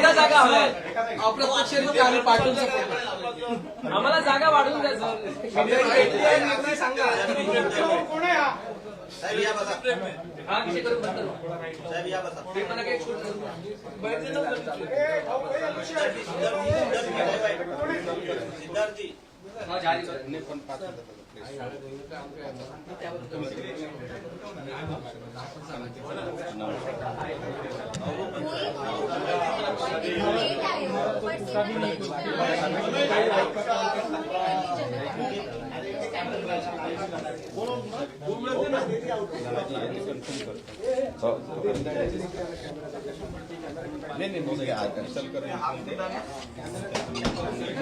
जागा जागा. हव्या आपल्या पक्षाने आम्ही पाठवू शकतो आम्हाला जागा वाढवून द्या सर. सांगा. साहेब या बसा. हा विषय करून बंद करू. साहेब या बसा. ते मला काही शूट करू नका. Siddharthji. हा, जारी कर. लेट आहे हो, पण ते नाही नाही मग या-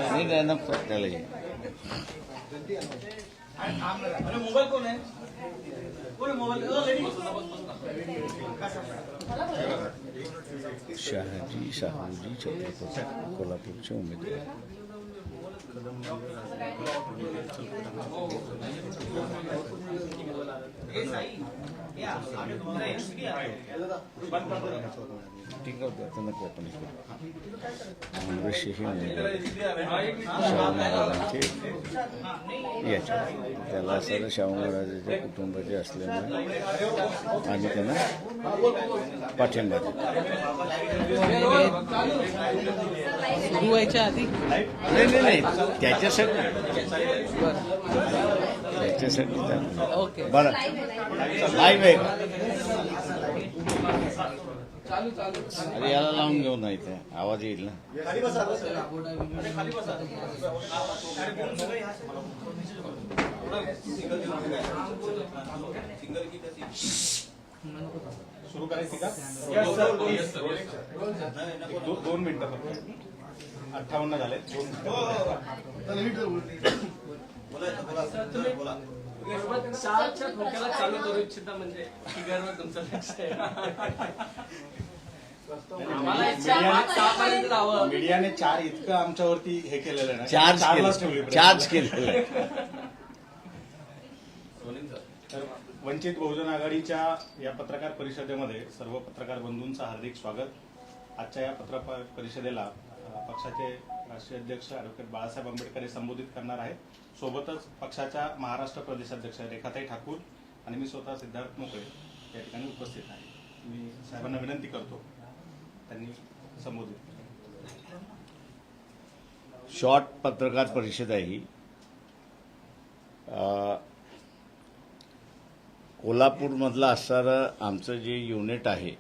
नाही नाही ना त्याला हे. Mobile कोण आहे? कोण मोबाईल? शहाजी शाहूजी छत्रपती कोल्हापूरचे उमेदवार. कदम याच्या त्याला सर शाहू महाराजाच्या कुटुंबाचे असल्यामुळे आम्ही त्यांना पाठिंबा देतो सुरू व्हायच्या आधी? नाही नाही नाही. त्याच्यासाठी त्याच्यासाठी. ओके. बरं. लाईव्ह आहे अरे याला लावून घेऊ नाही ते आवाज येईल ना? सुरू करायची का? दो- दोन मिनिटं अठ्ठावन्न झाले. ठोक्याला चालू करू इच्छिता म्हणजे तुमचं लक्ष आहे. मीडियाने चार इतकं आमच्यावरती हे केलेलं आहे ना. चार्ज चार्ज केलेलं आहे. तर वंचित बहुजन आघाडीच्या या पत्रकार परिषदेमध्ये सर्व पत्रकार बंधूंचं हार्दिक स्वागत. आजच्या या पत्रकार परिषदेला पक्षाचे राष्ट्रीय अध्यक्ष ॲडव्होकेट बाळासाहेब आंबेडकर हे संबोधित करणार आहेत. सोबतच पक्षाच्या महाराष्ट्र प्रदेशाध्यक्ष रेखाताई ठाकूर आणि मी स्वतः सिद्धार्थ मोकळे या ठिकाणी उपस्थित आहे. मी साहेबांना विनंती करतो त्यांनी संबोधित शॉर्ट पत्रकार परिषद आहे ही. कोल्हापूरमधलं असणारं आमचं जे युनिट आहे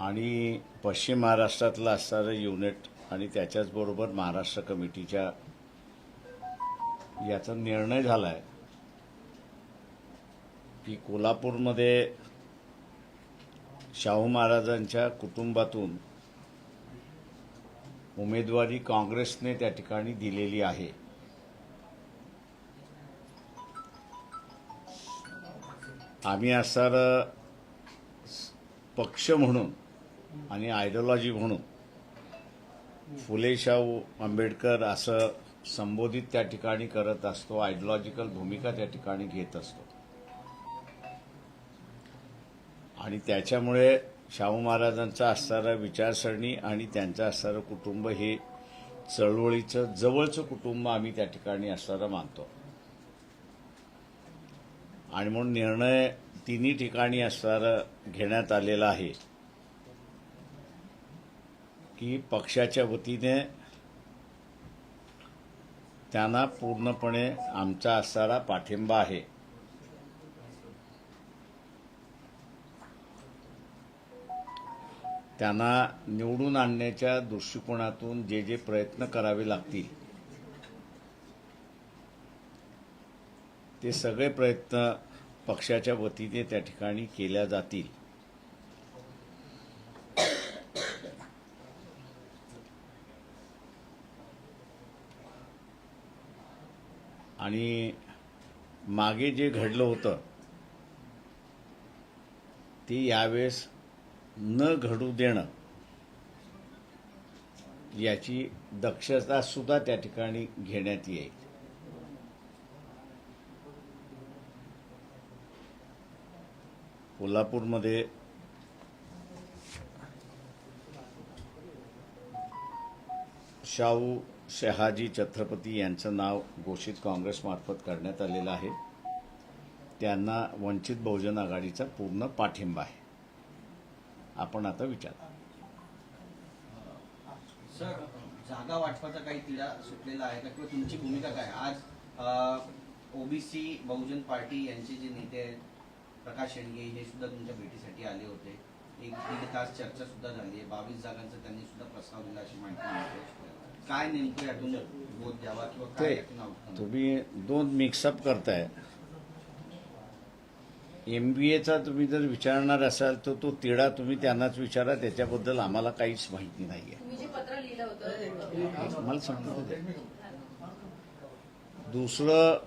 आणि पश्चिम महाराष्ट्रातलं असणारं युनिट आणि त्याच्याचबरोबर महाराष्ट्र कमिटीच्या याचा निर्णय झाला आहे की कोल्हापूरमध्ये शाहू महाराजांच्या कुटुंबातून उमेदवारी काँग्रेसने त्या ठिकाणी दिलेली आहे. आम्ही असणारं पक्ष म्हणून आणि आयडिओलॉजी म्हणून. फुले शाहू आंबेडकर असं संबोधित त्या ठिकाणी करत असतो आयडिओलॉजिकल भूमिका त्या ठिकाणी घेत असतो. आणि त्याच्यामुळे शाहू महाराजांचा असणारा विचारसरणी आणि त्यांचं असणारं कुटुंब हे चळवळीचं जवळचं कुटुंब आम्ही त्या ठिकाणी असणारं मानतो. आणि म्हणून निर्णय तिन्ही ठिकाणी असणारं घेण्यात आलेला आहे. की पक्षाच्या वतीने त्यांना पूर्णपणे आमचा असणारा पाठिंबा आहे. त्यांना निवडून आणण्याच्या दृष्टिकोनातून जे जे प्रयत्न करावे लागतील ते सगळे प्रयत्न पक्षाच्या वतीने त्या ठिकाणी केल्या जातील. आणि मागे जे घडलं होतं ते यावेळेस न घडू देणं याची दक्षता सुद्धा त्या ठिकाणी घेण्यात येईल. कोल्हापूरमध्ये शाहू शहाजी छत्रपती यांचं नाव घोषित काँग्रेसमार्फत करण्यात आलेलं आहे. त्यांना वंचित बहुजन आघाडीचा पूर्ण पाठिंबा आहे. आपण आता विचार. सर जागा वाटपाचा काही तिला सुटलेला आहे का? किंवा तुमची भूमिका काय? आज ओबीसी बहुजन पार्टी यांचे जे नेते आहेत प्रकाश शेंडगे हे सुद्धा तुमच्या भेटीसाठी आले होते. एक दीड तास चर्चा सुद्धा झाली आहे. बावीस जागांचा त्यांनी सुद्धा प्रस्ताव दिला अशी माहिती काय नेमकं यातून बोध द्यावा किंवा काय ते यातून outcome? तुम्ही दोन मिक्सअप करताय. एम बी एचा तुम्ही जर विचारणार असाल तर तो तिढा तुम्ही त्यांनाच विचारा. त्याच्याबद्दल आम्हाला काहीच माहिती नाहीये. तुम्ही जे पत्र लिहिलं होतं मला सांगतो ते. दुसरं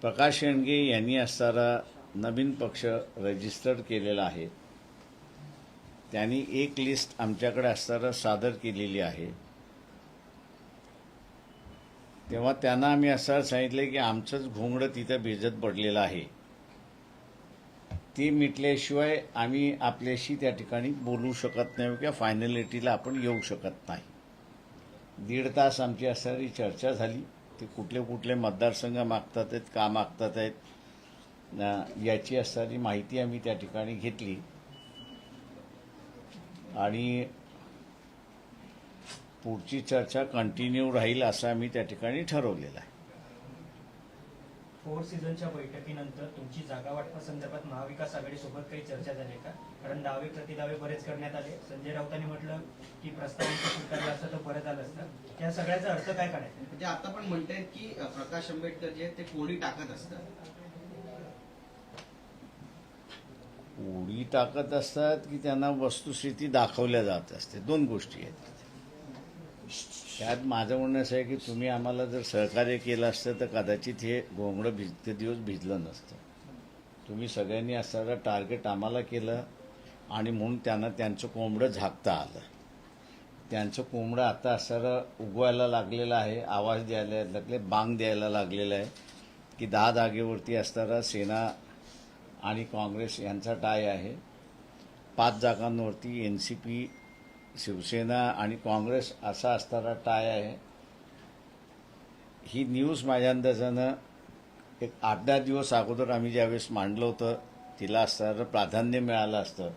प्रकाश शेंडगे यांनी असणारा नवीन पक्ष रजिस्टर केलेला आहे. त्यांनी एक लिस्ट आमच्याकडे असताना सादर केलेली आहे. तेव्हा त्यांना आम्ही असं सांगितलं की आमचंच घोंगडं तिथं भिजत पडलेलं आहे. ते मिटल्याशिवाय आम्ही आपल्याशी त्या ठिकाणी बोलू शकत नाही किंवा फायनलिटीला आपण येऊ शकत नाही. दीड तास आमची असणारी चर्चा झाली. ते कुठले कुठले मतदारसंघ मागतात आहेत का मागतात आहेत याची असणारी माहिती आम्ही त्या ठिकाणी घेतली. आणि पुढची चर्चा कंटिन्यू राहील असं आम्ही त्या ठिकाणी ठरवलेलं आहे. फोर सीझनच्या बैठकीनंतर तुमची जागा वाटपासंदर्भात महाविकास आघाडीसोबत काही चर्चा झाली का? कारण दावे प्रतिदावे बरेच करण्यात आले. संजय राऊतांनी म्हटलं की प्रस्तावित स्वीकारलं असतं तर बरं झालं असतं. त्या सगळ्याचा अर्थ काय काढायचा म्हणजे आता पण म्हणतायत की प्रकाश आंबेडकर जे आहेत ते कोणी टाकत असतात. उडी टाकत असतात की त्यांना वस्तुस्थिती दाखवल्या जात असते. दोन गोष्टी आहेत त्यात माझं म्हणणं असं आहे की तुम्ही आम्हाला जर सहकार्य केलं असतं तर कदाचित हे घोंगडं भिजते दिवस भिजलं नसतं. तुम्ही सगळ्यांनी असणारं टार्गेट आम्हाला केलं आणि म्हणून त्यांना त्यांचं कोंबडं झाकता आलं. त्यांचं कोंबडं आता असणारं उगवायला लागलेलं आहे आवाज द्यायला लागले बांग द्यायला लागलेलं आहे की दहा जागेवरती असणारा सेना आणि काँग्रेस यांचा टाय आहे. पाच जागांवरती एन सी पी शिवसेना आणि काँग्रेस असा असणारा टाय आहे. ही न्यूज माझ्या अंदाजानं एक आठ दहा दिवस अगोदर आम्ही ज्यावेळेस मांडलं होतं तिला असणारं प्राधान्य मिळालं असतं.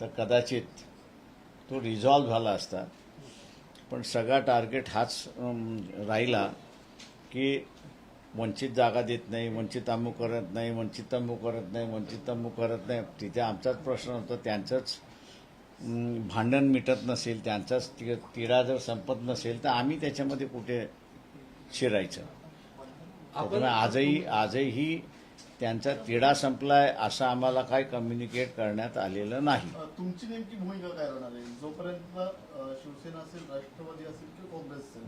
तर कदाचित तो रिझॉल्व्ह झाला असता. पण सगळा टार्गेट हाच राहिला की वंचित जागा देत नाही वंचित अमुक करत नाही वंचित अमुक करत नाही वंचित अमुक करत नाही. तिथे आमचाच प्रश्न होता त्यांचंच भांडण मिटत नसेल त्यांचाच ति- तिढा जर संपत नसेल तर आम्ही त्याच्यामध्ये कुठे शिरायचं? त्याच्यामुळे आजही आजही त्यांचा तिढा संपलाय असं आम्हाला काही कम्युनिकेट करण्यात आलेलं नाही. तुमची नेमकी भूमिका काय राहणार आहे? जोपर्यंत शिवसेना असेल राष्ट्रवादी असेल किंवा काँग्रेस असेल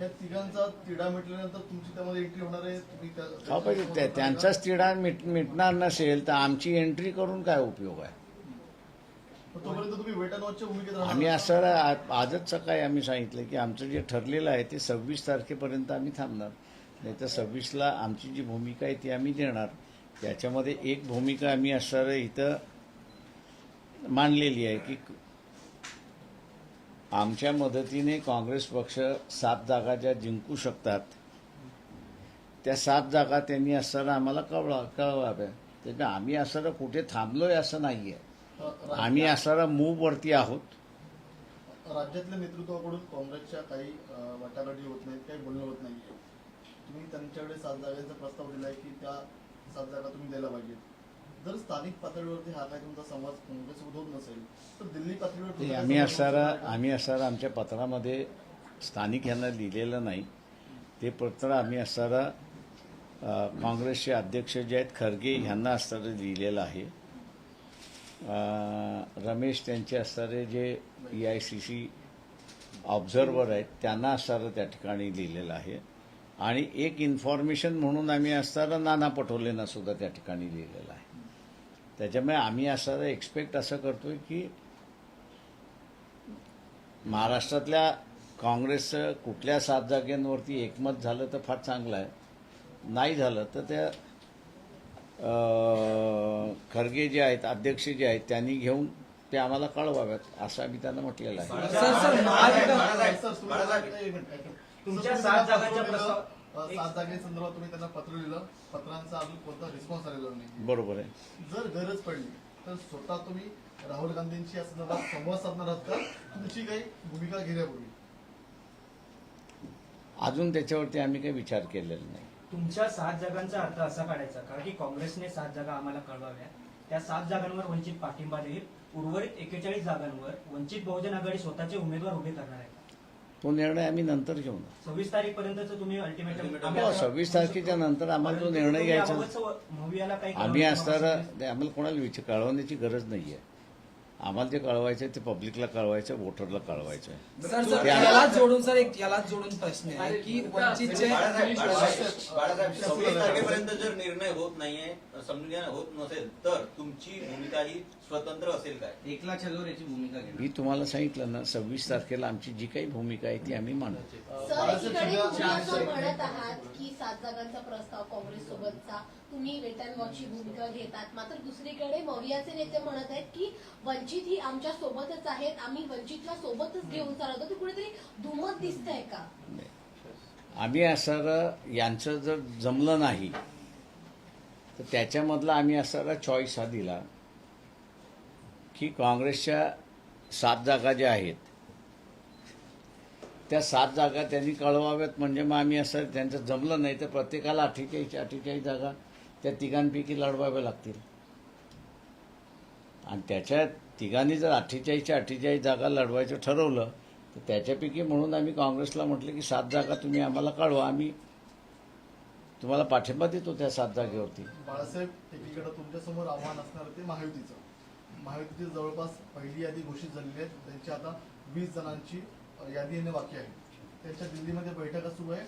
या तिघांचा तिढा मिटल्यानंतर तुमची त्यामध्ये एंट्री होणार आहे तुम्ही त्या- हो पाहिजे त्या- त्यांचाच तिढा मिट मिटणार नसेल तर आमची एंट्री करून काय उपयोग आहे? मग तोपर्यंत तुम्ही वेट अँड वॉचच्या भूमिकेत राहणार आम्ही असं आ- आजच सकाळी आम्ही सांगितलं की आमचं जे ठरलेलं आहे ते सव्वीस तारखेपर्यंत आम्ही थांबणार. नाही तर सव्वीसला आमची जी भूमिका आहे ती आम्ही देणार. त्याच्यामध्ये एक भूमिका आम्ही असणार इथं मांडलेली आहे की आमच्या मदतीने काँग्रेस पक्ष सात जागा ज्या जिंकू शकतात त्या सात जागा त्यांनी असताना आम्हाला कळवा कळवाव्या. त्यामुळे आम्ही असणारं कुठे थांबलोय असं नाही आहे आम्ही असणारा मूववरती आहोत. राज्यातल्या नेतृत्वाकडून काँग्रेसच्या काही वाटाघाटी होत नाहीत काही बोलणं होत नाही तुम्ही त्यांच्याकडे सात जागांचा प्रस्ताव दिलाय की त्या सात जागा तुम्ही द्यायला पाहिजेत. जर स्थानिक पातळीवरती हा काय तुमचा होत नसेल तर दिल्ली पातळीवर आम्ही असणारा? आम्ही असणारा आमच्या पत्रामध्ये स्थानिक यांना लिहिलेलं नाही. ते पत्र आम्ही असणारा काँग्रेसचे अध्यक्ष जे आहेत खरगे ह्यांना असणारं लिहिलेलं आहे. रमेश त्यांचे असणारे जे A I C C observer आहेत त्यांना असणारं त्या ठिकाणी लिहिलेलं आहे. आणि एक इन्फॉर्मेशन म्हणून आम्ही असणारा नाना पटोलेंना सुद्धा त्या ठिकाणी लिहिलेलं आहे. त्याच्यामुळे आम्ही असं एक्सपेक्ट असं करतो की महाराष्ट्रातल्या काँग्रेसचं कुठल्या सात जागांवरती एकमत झालं तर फार चांगलं आहे नाही झालं तर त्या खरगे जे आहेत अध्यक्ष जे आहेत त्यांनी घेऊन ते आम्हाला कळवाव्यात असं आम्ही त्यांना म्हटलेलं आहे सात सात जागेसंदर्भात तुम्ही त्यांना पत्र लिहिलं. पत्रांचा अजून कोणता रिस्पॉन्स आलेला नाही. बरोबर आहे. जर गरज पडली तर स्वतः तुम्ही राहुल गांधींशी या संदर्भात संवाद साधणार आहात का? तुमची काही भूमिका घेण्यापूर्वी. अजून त्याच्यावरती आम्ही काही विचार केलेला नाही. तुमच्या सात जागांचा अर्थ असा काढायचा कारण की काँग्रेसने सात जागा आम्हाला कळवाव्या? त्या सात जागांवर वंचित पाठिंबा देईल. उर्वरित एकेचाळीस जागांवर वंचित बहुजन आघाडी स्वतःचे उमेदवार उभे करणार आहे. तो निर्णय आम्ही नंतर घेऊ ना सव्वीस तुम्ही अल्टिमेटम हो, 26 तारखेच्या नंतर आम्हाला जो निर्णय घ्यायचा- आम्ही असताना आम्हाला कोणाला विचार कळवण्याची गरज नाही आहे आम्हाला जे कळवायचं आहे ते पब्लिकला कळवायचं आहे वोटरला कळवायचं यालाच जोडून सर एक यालाच जोडून प्रश्न आहे की वंचितचे बाळासाहेब सव्वीस जर निर्णय होत नाहीये समजून घ्या होत नसेल तर तुमची भूमिका ही स्वतंत्र असेल काय? एकला चलोर याची भूमिका घेणार. मी तुम्हाला सांगितलं ना सव्वीस तारखेला आमची जी काही भूमिका आहे ती आम्ही मांडू. अ, सर बाळासाहेब एकीकडे सगळ्या- तुम्ही असं म्हणत आहात की सात जागांचा प्रस्ताव काँग्रेस सोबतचा तुम्ही अँड वॉचची भूमिका घेतात. मात्र दुसरीकडे मवियाचे नेते म्हणत आहेत की वंचित ही आमच्या सोबतच आहेत आम्ही वंचितला सोबतच घेऊन चालवतो ते कुठेतरी दुमत दिसतंय का? आम्ही असं यांचं जर जमलं नाही तर त्याच्यामधला आम्ही असा चॉईस हा दिला. की काँग्रेसच्या सात जागा ज्या आहेत त्या सात जागा त्यांनी कळवाव्यात म्हणजे मग आम्ही असं त्यांचं जमलं नाही तर प्रत्येकाला अठ्ठेचाळीस अठ्ठेचाळीस जागा त्या तिघांपैकी लढवाव्या लागतील. आणि त्याच्या तिघांनी जर अठ्ठेचाळीसच्या अठ्ठेचाळीस जागा लढवायचं ठरवलं तर त्याच्यापैकी म्हणून आम्ही काँग्रेसला म्हटलं की सात जागा तुम्ही आम्हाला कळवा आम्ही तुम्हाला पाठिंबा देतो त्या सात जागेवरती. बाळासाहेब एकीकडे तुमच्यासमोर आव्हान असणार ते महायुतीचं. महायुतीची जवळपास पहिली यादी घोषित झालेली आहे. त्यांची आता वीस जणांची यादी येणे बाकी आहे. त्यांच्या दिल्लीमध्ये बैठका सुरू आहे.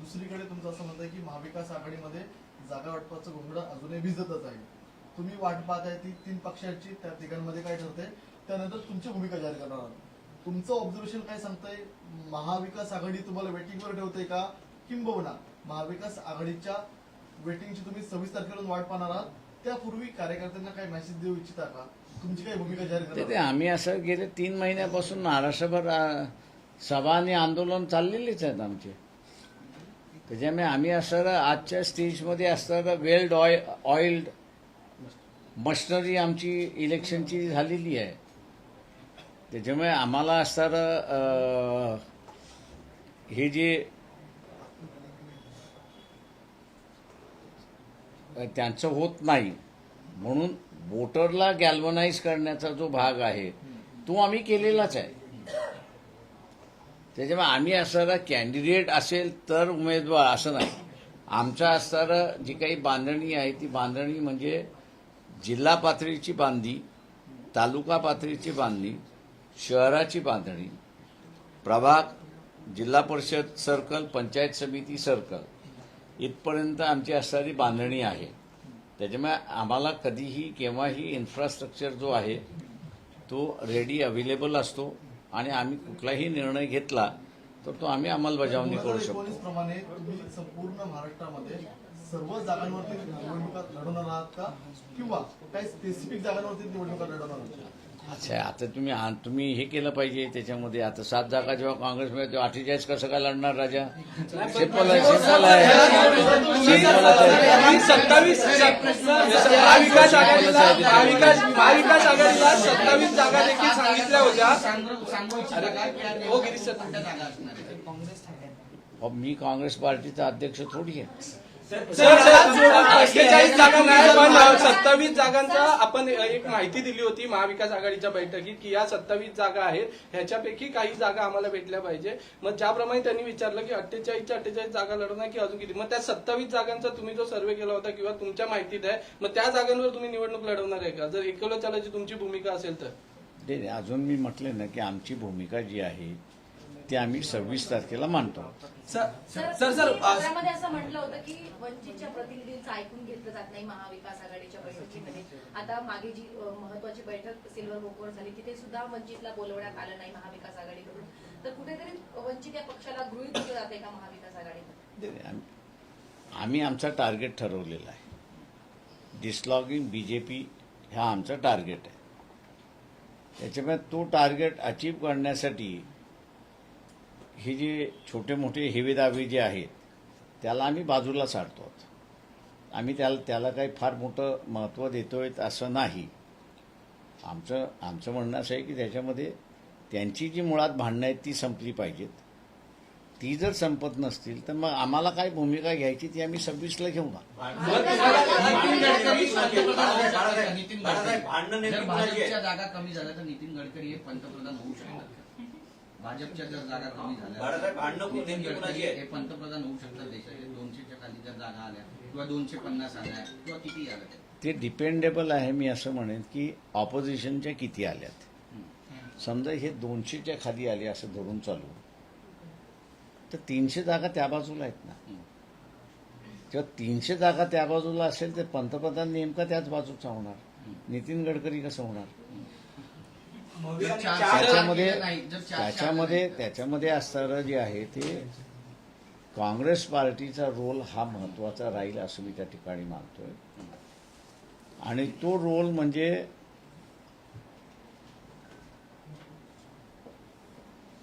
दुसरीकडे तुमचं असं म्हणत आहे की महाविकास आघाडीमध्ये जागा वाटपाचं घोंगडं अजूनही भिजतच आहे. तुम्ही वाट पाहत आहे ती तीन पक्षांची त्या तिघांमध्ये काय ठरते त्यानंतर तुमची भूमिका जाहीर करणार आहात. तुमचं ऑब्झर्वेशन काय सांगतंय? महाविकास आघाडी तुम्हाला वेटिंगवर ठेवते का? किंबहुना महाविकास आघाडीच्या वेटिंगची तुम्ही सव्वीस तारखेला वाट पाहणार आहात. त्यापूर्वी कार्यकर्त्यांना काय मेसेज देऊ इच्छिता का? तुमची भूमिका जाहीर ते ते आम्ही असं गेले तीन महिन्यापासून महाराष्ट्रभर आ, सभा आणि आंदोलन चाललेलीच आहेत आमचे. त्याच्यामुळे आम्ही असं आजच्या स्टेजमध्ये असतं वेल्ड ऑइल ऑइल्ड मशनरी आमची इलेक्शनची झालेली आहे. त्याच्यामुळे आम्हाला असताना हे जे त्यांचं होत नाही. म्हणून वोटरला गॅल्वनाइज करण्याचा जो भाग आहे तो आम्ही केलेलाच आहे. त्याच्यामुळे आम्ही असणारा कॅन्डिडेट असेल तर उमेदवार असं नाही. आमच्या असणारा जी काही बांधणी आहे ती बांधणी म्हणजे जिल्हा पातळीची बांधणी तालुका पातळीची बांधणी शहराची बांधणी प्रभाग जिल्हा परिषद सर्कल पंचायत समिती सर्कल इथपर्यंत आमची असणारी बांधणी आहे. त्याच्यामुळे आम्हाला कधीही केव्हाही इन्फ्रास्ट्रक्चर जो आहे तो रेडी अवेलेबल असतो आणि आम्ही कुठलाही निर्णय घेतला तर तो आम्ही अंमलबजावणी करू शकतो. संपूर्ण महाराष्ट्रामध्ये सर्व जागांवरती निवडणुका लढवणार आहात का? किंवा काही स्पेसिफिक जागांवरती निवडणुका लढवणार आहात? अच्छा आता तुम्ही तुम्ही हे केलं पाहिजे त्याच्यामध्ये आता सात जागा जेव्हा काँग्रेसमध्ये तेव्हा अठ्ठेचाळीस कसं काय लढणार राजा? सिंपल आहे सिंपल आहे. सत्तावीस महाविकास आघाडीला जागा देखील सांगितल्या होत्या. हो, मी काँग्रेस पार्टीचा अध्यक्ष थोडी आहे. अठ्ठेचाळीस जागा नाही पण सत्तावीस जागांचा आपण एक माहिती दिली होती महाविकास आघाडीच्या बैठकीत की या सत्तावीस जागा आहेत ह्याच्यापैकी काही जागा आम्हाला भेटल्या पाहिजे. मग ज्याप्रमाणे त्यांनी विचारलं की अठ्ठेचाळीसच्या अठ्ठेचाळीस जागा लढवणार की अजून किती? मग त्या सत्तावीस जागांचा तुम्ही जो सर्वे केला होता किंवा तुमच्या माहितीत आहे मग त्या जागांवर तुम्ही निवडणूक लढवणार आहे का? जर एकलो चालायची तुमची भूमिका असेल तर. अजून मी म्हटले ना की आमची भूमिका जी आहे ती आम्ही सव्वीस तारखेला मानतो सर सर सर पत्रामध्ये असं म्हटलं होतं की वंचितच्या प्रतिनिधींचं ऐकून घेतलं जात नाही महाविकास आघाडीच्या बैठकीमध्ये. आता मागे जी महत्वाची बैठक सिल्वर मोकवर झाली तिथे सुद्धा वंचितला बोलवण्यात आलं नाही महाविकास आघाडीकडून. तर कुठेतरी वंचित या पक्षाला गृहीत धरलं जाते का महाविकास नाही, आम्ही- आम्ही आमचा टार्गेट ठरवलेला आहे. डिसलॉगिंग बी जे पी हा आमचा टार्गेट आहे. त्याच्यामुळे तो टार्गेट अचीव करण्यासाठी हे जे छोटे मोठे हेवेदावे जे आहेत त्याला आम्ही बाजूला साडतो आम्ही त्याला त्याला काही फार मोठं महत्त्व देतो आहे असं नाही. आमचं आमचं म्हणणं असं आहे की त्याच्यामध्ये त्यांची जी मुळात भांडणं आहेत ती संपली पाहिजेत. ती जर संपत नसतील तर मग आम्हाला काय भूमिका घ्यायची ती आम्ही सव्वीसला घेऊ ना? जागा कमी झाल्या तर नितीन गडकरी हे पंतप्रधान होऊ शकतात. भाजपच्या जर जागा कमी झाल्या? हे पंतप्रधान होऊ शकतात देशाचे. दोनशेच्या खाली जर जागा आल्या किंवा दोनशे पन्नास आल्या किंवा किती आल्या ते डिपेंडेबल आहे मी असं म्हणेन की ऑपोजिशनच्या किती आल्यात? समजा हे दोनशेच्या खाली आले असं धरून चालू. तर तीनशे जागा त्या बाजूला आहेत ना. जेव्हा तीनशे जागा त्या बाजूला असेल तर पंतप्रधान नेमका त्याच बाजूचा होणार. नितीन गडकरी कसं होणार? त्याच्यामध्ये त्याच्यामध्ये त्याच्यामध्ये असणारं जे आहे ते काँग्रेस पार्टीचा रोल हा महत्त्वाचा राहील असं मी त्या ठिकाणी मानतोय. आणि तो रोल म्हणजे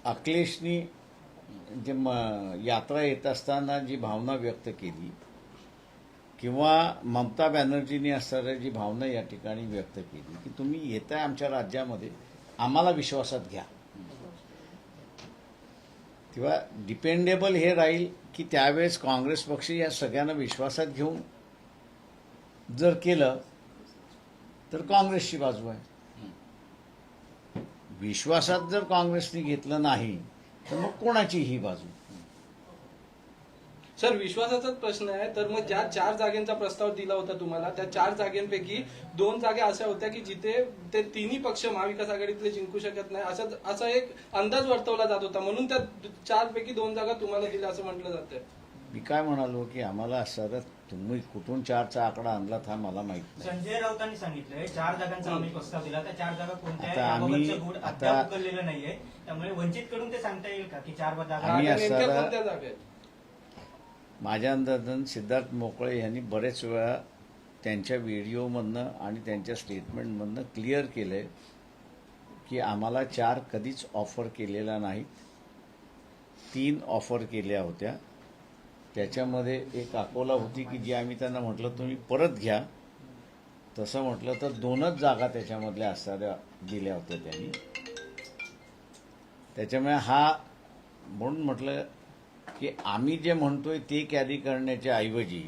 अखिलेशनी जे म यात्रा येत असताना जी भावना व्यक्त केली किंवा ममता बॅनर्जींनी असणारी जी भावना या ठिकाणी व्यक्त केली की तुम्ही येताय आमच्या राज्यामध्ये आम्हाला विश्वासात घ्या. किंवा डिपेंडेबल हे राहील की त्यावेळेस काँग्रेस पक्ष या सगळ्यांना विश्वासात घेऊन जर केलं तर काँग्रेसची बाजू आहे. विश्वासात जर काँग्रेसने घेतलं नाही तर मग कोणाची ही बाजू. सर विश्वासाचाच प्रश्न आहे. तर मग ज्या चार जागेंचा प्रस्ताव दिला होता तुम्हाला त्या चार जागेंपैकी दोन जागा अशा होत्या की जिथे ते तिन्ही पक्ष महाविकास आघाडीतले जिंकू शकत नाही असं असा एक अंदाज वर्तवला जात होता. म्हणून त्या चार पैकी दोन जागा तुम्हाला दिल्या असं म्हटलं जातंय. मी काय म्हणालो की आम्हाला असं तुम्ही कुठून चारचा आकडा आणला हा मला माहीत नाही. संजय राऊतांनी सांगितलंय चार जागांचा आम्ही प्रस्ताव दिला त्या चार जागा कोणत्या नाहीये. त्यामुळे वंचित कडून ते सांगता येईल का की चार जागा आम्ही जागा नेमक्या असं- कोणत्या जागा आहेत माझ्या अंदाजानं सिद्धार्थ मोकळे यांनी बरेच वेळा त्यांच्या व्हिडिओमधनं आणि त्यांच्या स्टेटमेंटमधनं क्लिअर केलं आहे की आम्हाला चार कधीच ऑफर केलेला नाही तीन ऑफर केल्या होत्या. त्याच्यामध्ये एक अकोला होती की जी आम्ही त्यांना म्हटलं तुम्ही परत घ्या. तसं म्हटलं तर दोनच जागा त्याच्यामधल्या असणाऱ्या दिल्या होत्या त्यांनी. त्याच्यामुळे हा म्हणून म्हटलं की आम्ही जे म्हणतोय ते कॅरी करण्याच्या ऐवजी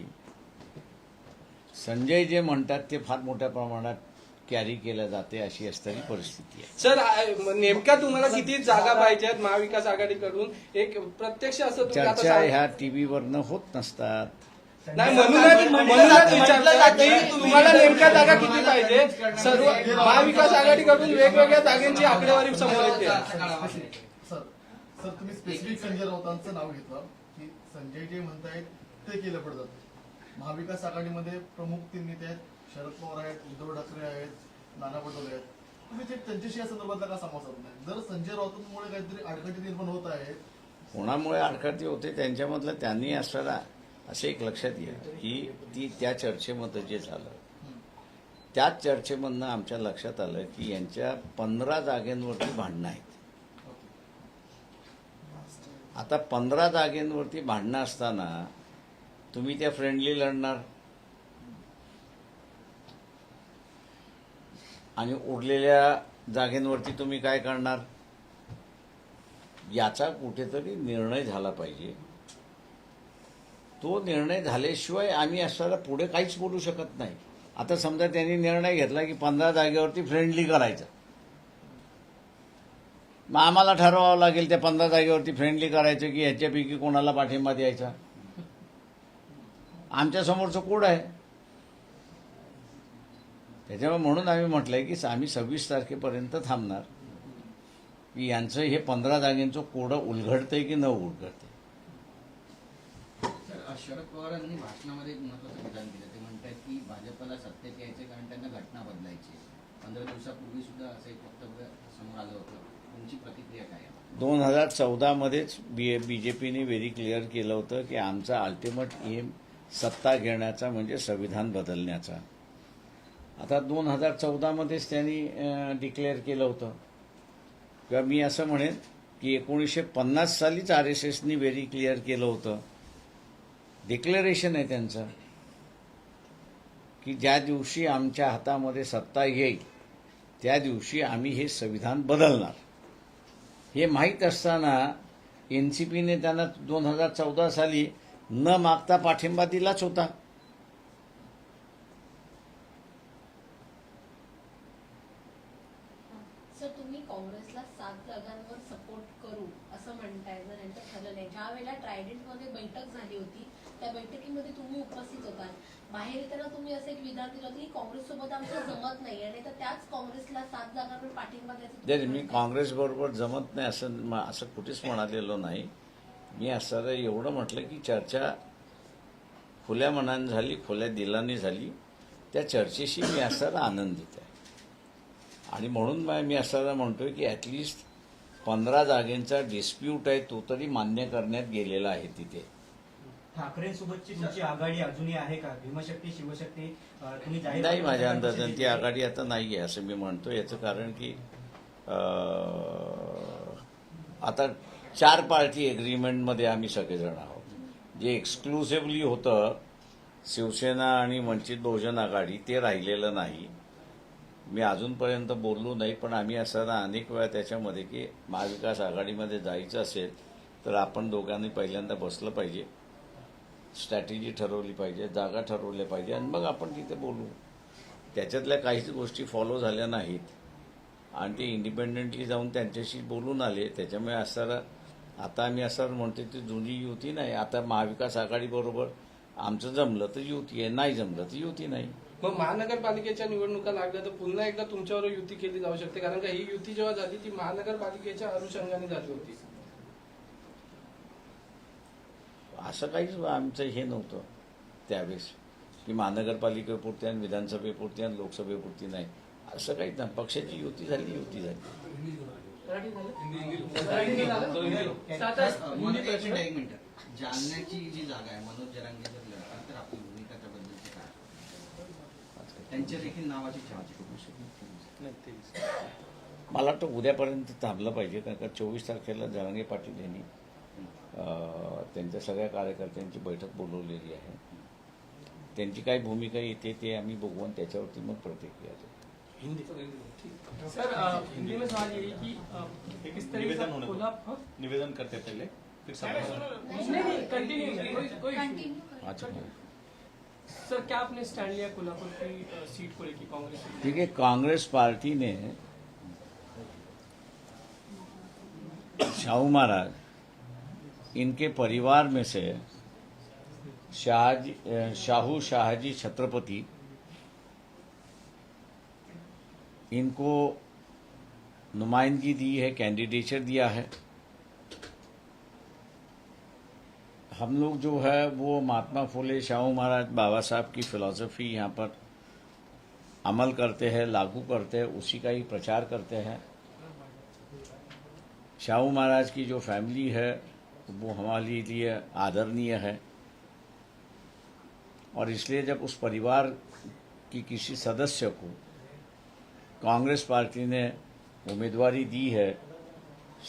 संजय जे म्हणतात ते फार मोठ्या प्रमाणात कॅरी केलं जाते अशी असणारी परिस्थिती आहे. सर नेमक्या तुम्हाला किती जागा पाहिजे आहेत महाविकास आघाडीकडून? एक प्रत्यक्ष असं चर्चा ह्या टीव्हीवरनं होत नसतात. नाही म्हणूनच म्हणूनच विचारलं की तुम्हाला नेमक्या जागा किती पाहिजे? सर्व महाविकास आघाडीकडून वेगवेगळ्या जागांची आकडेवारी समोर येते. सर तुम्ही स्पेसिफिक संजय राऊतांचं नाव घेतलं. की संजय जे म्हणतायत ते केलं पडतं महाविकास आघाडीमध्ये प्रमुख तीन नेते आहेत. शरद पवार आहेत उद्धव ठाकरे आहेत नाना पटोले आहेत. तुम्ही ते त्यांच्याशी या संदर्भातला का संवाद साधत नाही? जर संजय राऊतांमुळे काहीतरी अडचणी निर्माण होत आहे कोणामुळे आडकाठी होते त्यांच्यामधलं त्यांनी असलेला असं एक लक्षात येईल की ती त्या चर्चेमध्ये जे झालं त्याच चर्चेमधनं आमच्या लक्षात आलं की यांच्या पंधरा जागेंवरती भांडणं आहेत. आता पंधरा जागेंवरती भांडणं असताना तुम्ही त्या फ्रेंडली लढणार. आणि उरलेल्या जागेंवरती तुम्ही काय करणार? याचा कुठेतरी निर्णय झाला पाहिजे. तो निर्णय झाल्याशिवाय आम्ही असल्याला पुढे काहीच बोलू शकत नाही. आता समजा त्यांनी निर्णय घेतला की पंधरा जागेवरती फ्रेंडली करायचं. मग आम्हाला ठरवावं लागेल त्या पंधरा जागेवरती फ्रेंडली करायचं की ह्याच्यापैकी कोणाला पाठिंबा द्यायचा. आमच्या समोरचं कोड आहे? त्याच्यामुळे म्हणून आम्ही म्हटलंय की आम्ही सव्वीस तारखेपर्यंत थांबणार. की यांचं हे पंधरा जागेंचं कोड उलगडतंय की न उलगडतंय? शरद पवारांनी भाषणामध्ये एक महत्वाचं विधान दिलं ते म्हणतात की भाजपला सत्तेत यायचे कारण त्यांना घटना बदलायची पंधरा दिवसापूर्वी सुद्धा असं एक वक्तव्य समोर आलं होतं. तुमची प्रतिक्रिया काय आहे? दोन हजार चौदामध्येच बी बी जे पीने व्हेरी क्लिअर केलं होतं की आमचा अल्टिमेट एम सत्ता घेण्याचा म्हणजे संविधान बदलण्याचा. आता दोन हजार चौदामध्येच त्यांनी डिक्लेअर केलं होतं. किंवा मी असं म्हणेन की एकोणीसशे पन्नास सालीच आर एस एसनी व्हेरी क्लिअर केलं होतं. डिक्लेरेशन आहे त्यांचं. की ज्या दिवशी आमच्या हातामध्ये सत्ता येईल त्या दिवशी आम्ही हे संविधान बदलणार. हे माहीत असताना एन सी पीने त्यांना दोन हजार चौदा साली न मागता पाठिंबा दिलाच होता सर तुम्ही काँग्रेसला सात जागांवर सपोर्ट करू असं म्हणताय जर यांचं ठरलं नाही ज्या वेळेला ट्रायडेंटमध्ये बैठक झाली होती त्या बैठकीमध्ये तुम्ही उपस्थित होतात बाहेर येताना तुम्ही असं एक विधान दिलं होतं की काँग्रेस सोबत आमचं जमत नाही आणि तर त्याच काँग्रेसला सात जागांवर पाठिंबा द्यायचा मी काँग्रेस बरोबर जमत नाही असं असं कुठेच म्हणालेलो नाही. मी असं एवढं म्हटलं की चर्चा खुल्या मनाने झाली खुल्या दिलाने झाली. त्या चर्चेशी मी असायला आनंदित आहे. आणि म्हणून मी असायला म्हणतोय की ॲटलिस्ट पंधरा जागेंचा डिस्प्यूट आहे तो तरी मान्य करण्यात गेलेला आहे तिथे. ठाकरेंसोबतची तुमची आघाडी अजूनही आहे का? भीमशक्ती शिवशक्ती तुम्ही जाहीर नाही माझ्या अंदाजाने ती आघाडी आता नाही आहे असं मी म्हणतो याचं कारण की आता चार पार्टी एग्रीमेंटमध्ये आम्ही सगळेजण आहोत. जे एक्सक्लुसिव्हली होतं शिवसेना आणि वंचित बहुजन आघाडी ते राहिलेलं नाही. मी अजूनपर्यंत बोललो नाही पण आम्ही असं ना अनेक वेळा त्याच्यामध्ये की महाविकास आघाडीमध्ये जायचं असेल तर आपण दोघांनी पहिल्यांदा बसलं पाहिजे. स्ट्रॅटेजी ठरवली पाहिजे जागा ठरवल्या पाहिजे आणि मग आपण तिथे बोलू. त्याच्यातल्या काहीच गोष्टी फॉलो झाल्या नाहीत. आणि ते इंडिपेंडेंटली जाऊन त्यांच्याशी बोलून आले. त्याच्यामुळे असणारा आता आम्ही असं म्हणतो ती जुनी युती नाही. आता महाविकास आघाडीबरोबर आमचं जमलं तर युती आहे. नाही जमलं तर युती नाही. मग महानगरपालिकेच्या निवडणुका लागल्या तर पुन्हा एकदा तुमच्यावर युती केली जाऊ शकते. कारण का ही युती जेव्हा झाली ती महानगरपालिकेच्या अनुषंगाने झाली होती. असं काहीच आमचं हे नव्हतं त्यावेळेस. की महानगरपालिकेपुरती आणि विधानसभेपुरती आणि लोकसभेपुरती नाही. असं काहीच नाही. पक्षाची युती झाली युती झाली. जालन्याची जी जागा आहे मनोज जरांगे तर आपली भूमिका त्याबद्दलची काय त्यांच्या देखील नावाची चर्चा मला वाटतं उद्यापर्यंत थांबलं पाहिजे कारण का चोवीस तारखेला जरांगे पाटील यांनी त्यांच्या सगळ्या कार्यकर्त्यांची बैठक बोलवलेली आहे. त्यांची काय भूमिका येते ते आम्ही बघू आणि त्याच्यावरती मग प्रतिक्रिया देऊ. सर अ, हिंदी में सवाल यही कि अ, किस तरीके निवेदन करते पहले फिर सवाल नहीं नहीं कंटिन्यू कोई कोई अच्छा सर क्या आपने स्टैंड लिया कोल्हापुर की अ, सीट को लेकर कांग्रेस की? देखिए कांग्रेस पार्टी ने शाहू महाराज इनके परिवार में से शाहजी शाहू शाहजी छत्रपति, इनको नुमाइंदगी दी है कैंडिडेचर दिया है। हम लोग जो है, वो महात्मा फुले, शाहू महाराज, बाबा साहब की फिलॉसफी यहाँ पर अमल करते हैं, लागू करते हैं, उसी का ही प्रचार करते हैं। शाहू महाराज की जो फैमिली है वो हमारे लिए आदरणीय है। और इसलिए जब उस परिवार की किसी सदस्य को कांग्रेस पार्टी ने उम्मीदवारी दी है,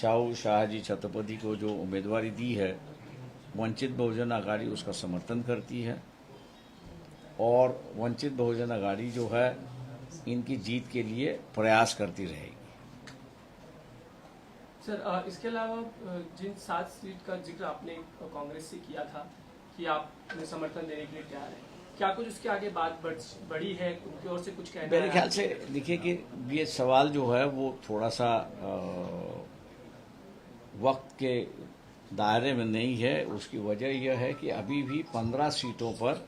शाहू शाहजी छत्रपति को जो उम्मीदवारी दी है, वंचित बहुजन आघाड़ी उसका समर्थन करती है। और वंचित बहुजन आघाड़ी जो है, इनकी जीत के लिए प्रयास करती रहेगी। सर इसके अलावा जिन सात सीट का ज़िक्र आपने कांग्रेस से किया था कि आप उन्हें समर्थन देने के लिए तैयार हैं क्या कुछ उसके आगे बात बढ़ी है? उनकी ओर से कुछ कहना मेरे ख्याल से देखिए कि ये सवाल जो है वो थोड़ा सा वक्त के दायरे में नहीं है। उसकी वजह यह है कि अभी भी पंद्रह सीटों पर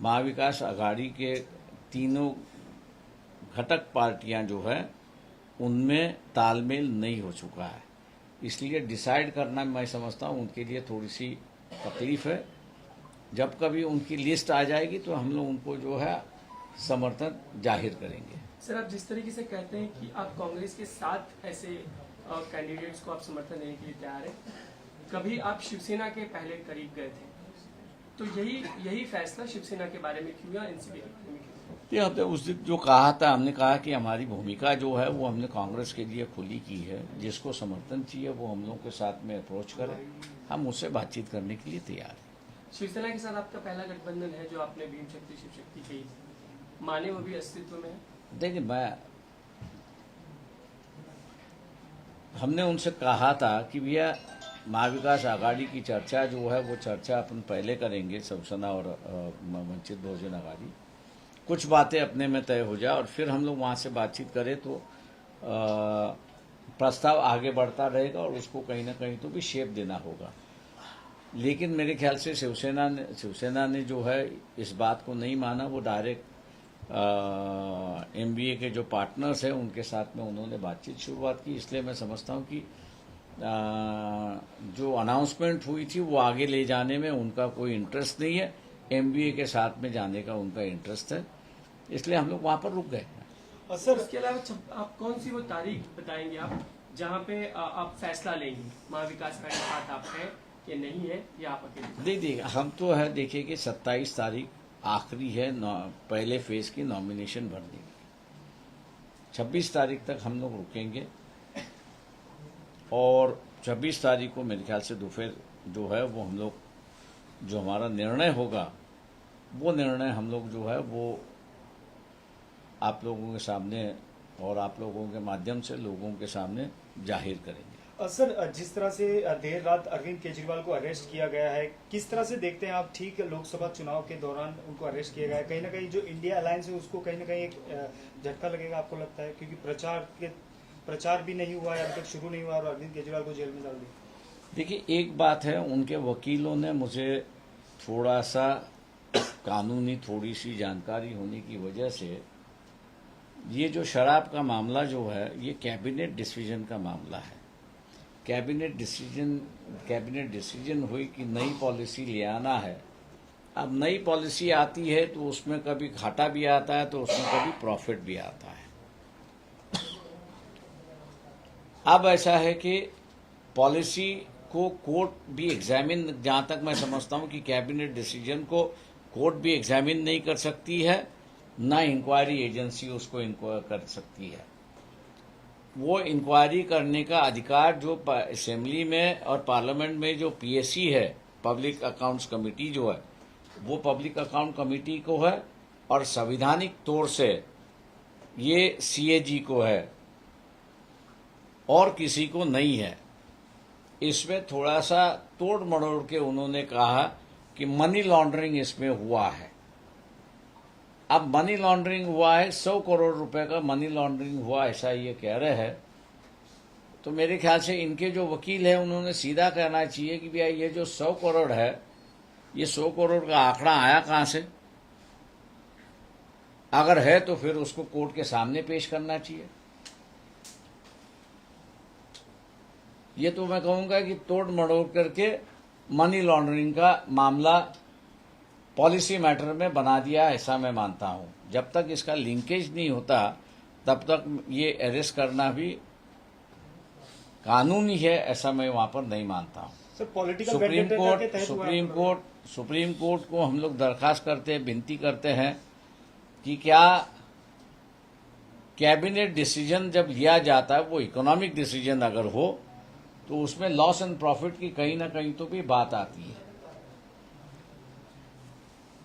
महाविकास आघाड़ी के तीनों घटक पार्टियाँ जो है उनमें तालमेल नहीं हो चुका है। इसलिए डिसाइड करना मैं समझता हूँ, उनके लिए थोड़ी सी तकलीफ़ है। जब कभी उनकी लिस्ट आ जाएगी तो हम लोग उनको जो है समर्थन ज़ाहिर करेंगे। सर, आप जिस तरीके से कहते हैं कि आप कांग्रेस के साथ ऐसे कैंडिडेट्स को आप समर्थन देने के लिए तैयार हैं, कभी आप शिवसेना के पहले करीब गए थे? तो यही यही फैसला शिवसेना के बारे में क्यों या एनसीपी ये हमने उस दिन जो कहा था हमने कहा कि हमारी भूमिका जो है वो हमने कांग्रेस के लिए खुली की है। जिसको समर्थन चाहिए वो हम लोग के साथ में अप्रोच करें। हम उससे बातचीत करने के लिए तैयार हैं। शिवसेना के साथ आपका पहला गठबंधन है जो आपने भीम शक्ति शिव शक्ति कही माने वो भी अस्तित्व में है? देखिए मैं हमने उनसे कहा था कि भैया महाविकास आघाड़ी की चर्चा जो है वो चर्चा अपन पहले करेंगे शिवसेना और वंचित बहुजन आघाड़ी। कुछ बातें अपने में तय हो जाए और फिर हम लोग वहाँ से बातचीत करें तो प्रस्ताव आगे बढ़ता रहेगा और उसको कहीं ना कहीं तो भी शेप देना होगा। लेकिन मेरे ख्याल से शिवसेना ने शिवसेना ने जो है इस बात को नहीं माना। वो डायरेक्ट MBA के जो पार्टनर्स हैं उनके साथ में उन्होंने बातचीत शुरुआत की। इसलिए मैं समझता हूँ कि अ, जो अनाउंसमेंट हुई थी वो आगे ले जाने में उनका कोई इंटरेस्ट नहीं है। एमबीए के साथ में जाने का उनका इंटरेस्ट है। इसलिए हम लोग वहाँ पर रुक गए। और सर उसके अलावा आप कौन सी वो तारीख बताएंगे आप जहाँ पे आप फैसला लेंगे? महाविकास के साथ आप हैं कि नहीं है या आप अकेले? नहीं देखिए हम तो है देखिए कि 27 तारीख आखिरी है पहले फेज की नॉमिनेशन भरने की 26 तारीख तक हम लोग रुकेंगे। और 26 तारीख को मेरे ख्याल से दोपहर जो है वो हम लोग जो हमारा निर्णय होगा वो निर्णय हम लोग जो है वो आप लोगों के सामने और आप लोगों के माध्यम से लोगों के सामने ज़ाहिर करेंगे। सर जिस तरह से देर रात अरविंद केजरीवाल को अरेस्ट किया गया है किस तरह से देखते हैं आप ठीक लोकसभा चुनाव के दौरान उनको अरेस्ट किया गया है? कहीं ना कहीं जो इंडिया अलायंस है उसको कहीं ना कहीं एक झटका लगेगा आपको लगता है? क्योंकि प्रचार के प्रचार भी नहीं हुआ है अभी तक शुरू नहीं हुआ और अरविंद केजरीवाल को जेल में डाल दिया। देखिए एक बात है उनके वकीलों ने मुझे थोड़ा सा कानूनी थोड़ी सी जानकारी होने की वजह से ये जो शराब का मामला जो है, ये कैबिनेट डिसीज़न का मामला है। कैबिनेट डिसीज़न कैबिनेट डिसीज़न हुई कि नई पॉलिसी ले आना है। अब नई पॉलिसी आती है तो उसमें कभी घाटा भी आता है तो उसमें कभी प्रॉफिट भी आता है। अब ऐसा है कि पॉलिसी को कोर्ट भी एग्जामिन जहाँ तक मैं समझता हूँ कि कैबिनेट डिसीज़न को कोर्ट भी एग्जामिन नहीं कर सकती है। ना इंक्वायरी एजेंसी उसको इंक्वायर कर सकती है। वो इंक्वायरी करने का अधिकार जो असेंबली में और पार्लियामेंट में जो पीएससी है पब्लिक अकाउंट्स कमेटी जो है, वो पब्लिक अकाउंट कमेटी को है और संविधानिक तौर से ये सीएजी को है और किसी को नहीं है। इसमें थोड़ा सा तोड़ मड़ोड़ के उन्होंने कहा कि मनी लॉन्ड्रिंग इसमें हुआ है। अब मनी लॉन्ड्रिंग हुआ है, सौ करोड़ रुपए का मनी लॉन्ड्रिंग हुआ, ऐसा ये कह रहे हैं। तो मेरे ख्याल से इनके जो वकील है, उन्होंने सीधा कहना चाहिए कि भैया, ये जो सौ करोड़ है, ये सौ करोड़ का आंकड़ा आया कहाँ से? अगर है तो फिर उसको कोर्ट के सामने पेश करना चाहिए। ये तो मैं कहूँगा कि तोड़ मड़ोड़ करके मनी लॉन्ड्रिंग का मामला पॉलिसी मैटर में बना दिया ऐसा मैं मानता हूं। जब तक इसका लिंकेज नहीं होता तब तक ये अरेस्ट करना भी कानूनी है ऐसा मैं वहां पर नहीं मानता हूं। सर पॉलिटिकल सुप्रीम के court supreme court supreme court को हम लोग दरखास्त करते हैं विनती करते हैं कि क्या कैबिनेट डिसीजन जब लिया जाता है वो इकोनॉमिक डिसीजन अगर हो तो उसमें लॉस एंड प्रॉफिट की कहीं ना कहीं तो भी बात आती है।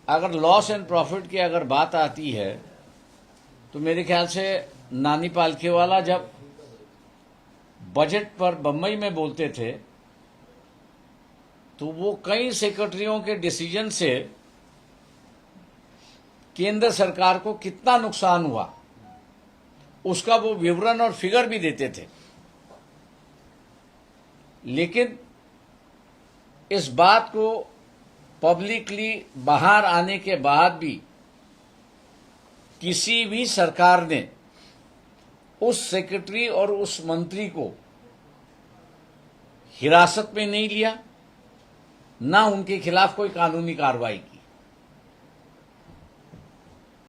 अगर लॉस एंड प्रॉफिट की अगर बात आती है तो मेरे ख्याल से नानी पालखेवाला जब बजट पर बम्बई में बोलते थे तो वो कई सेक्रेटरियों के डिसीज़न से केंद्र सरकार को कितना नुकसान हुआ, उसका वो विवरण और फिगर भी देते थे। लेकिन इस बात को पब्लिकली बाहर आने के बाद भी किसी भी सरकार ने उस सेक्रेटरी और उस मंत्री को हिरासत में नहीं लिया, ना उनके खिलाफ कोई कानूनी कार्रवाई की।